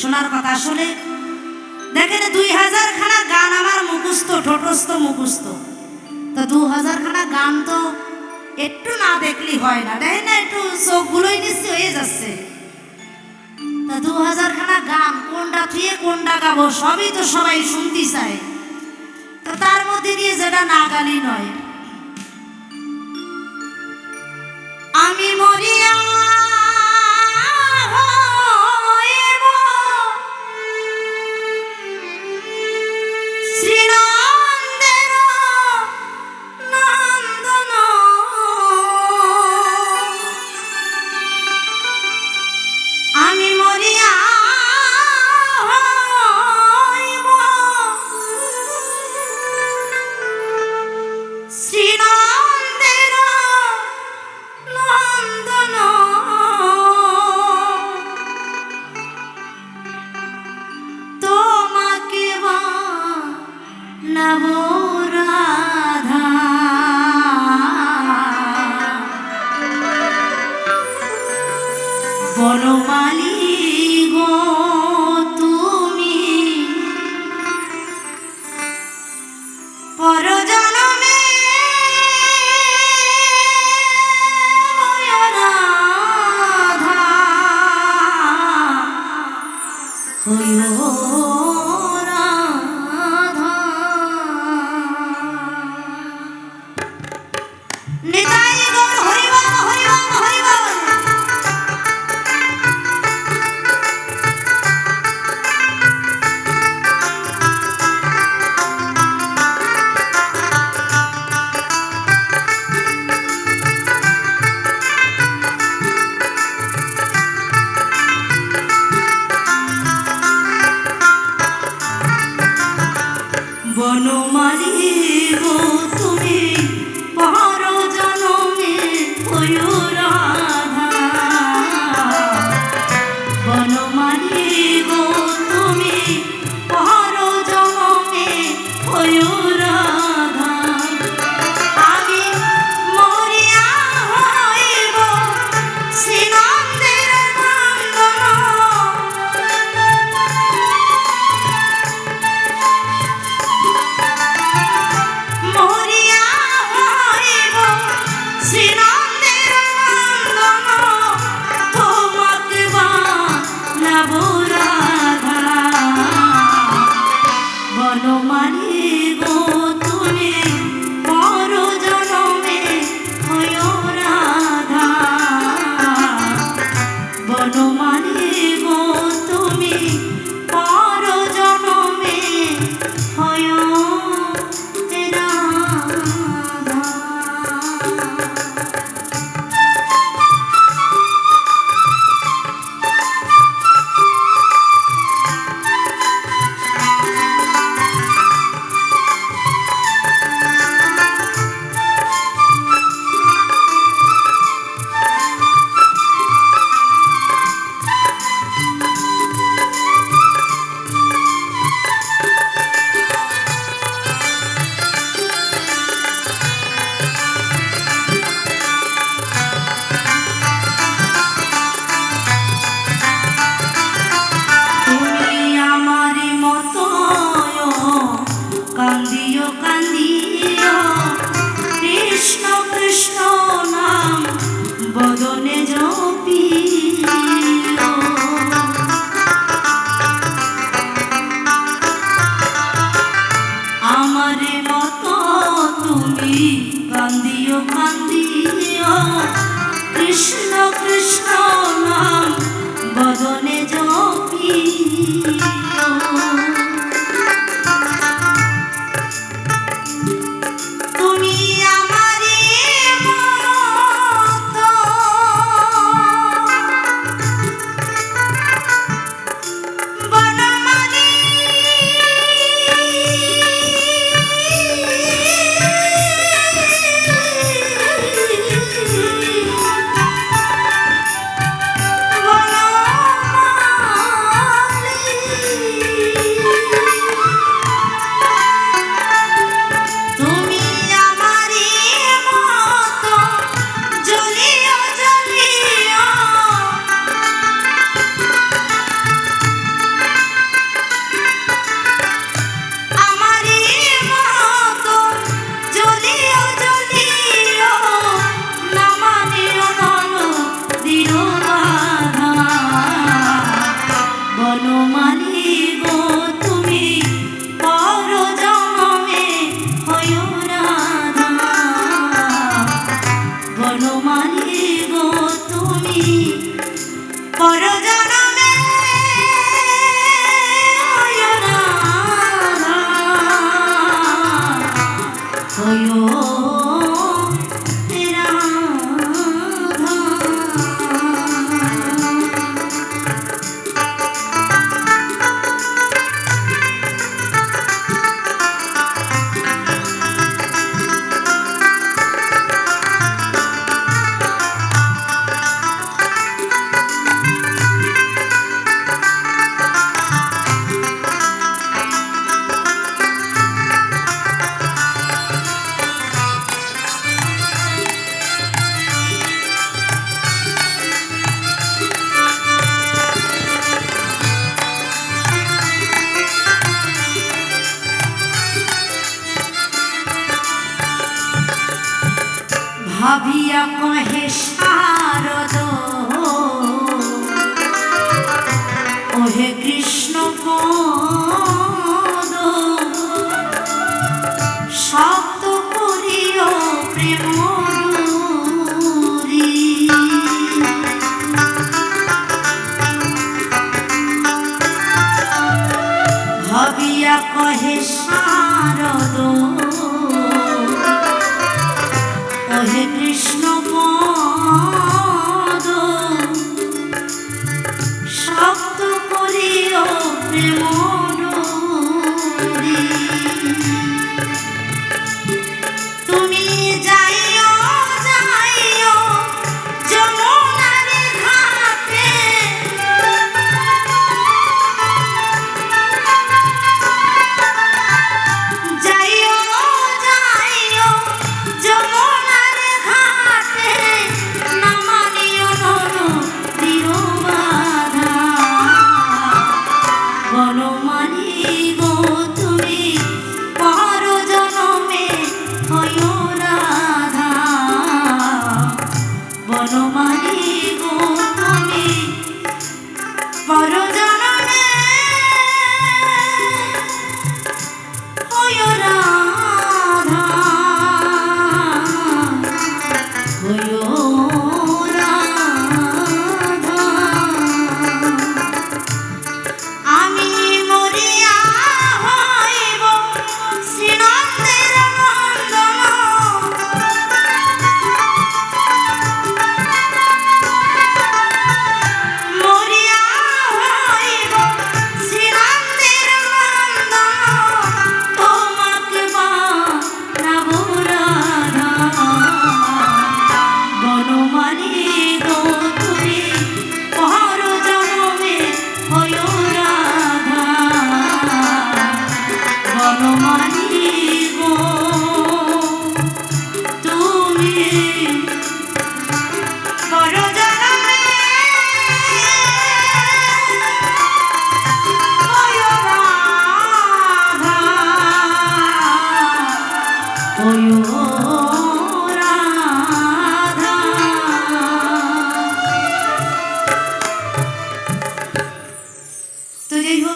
শোনার কথা আসলে দেখেন দুই হাজার খানা গান আমার মুখস্থ, ঠোঁটস্থ, মুখস্থ। তো দু হাজার খানা গান তো একটু না দেখলি হয় না দেখেন না একটু, চোখগুলোই নিশ্চয় হয়ে যাচ্ছে। তা দু হাজার খানা গান, কোনটা থুয়ে কোনটা গাবো, সবই তো সবাই শুনতে চায়। তো তার মধ্যে দিয়ে যেটা না গালি নয়। আমি মরিয়া বনমালী গো তুমি। পরজনমে রাধা হইও বনমালী গো তুমি পর জনমে হইও রাধা। বনমালী গো তুমি পর জনমে হইও রাধা। আমারে মতো তুমি কান্দিও কান্দিও কৃষ্ণ কৃষ্ণ নাম বদনে যা কহে শারদ। 你。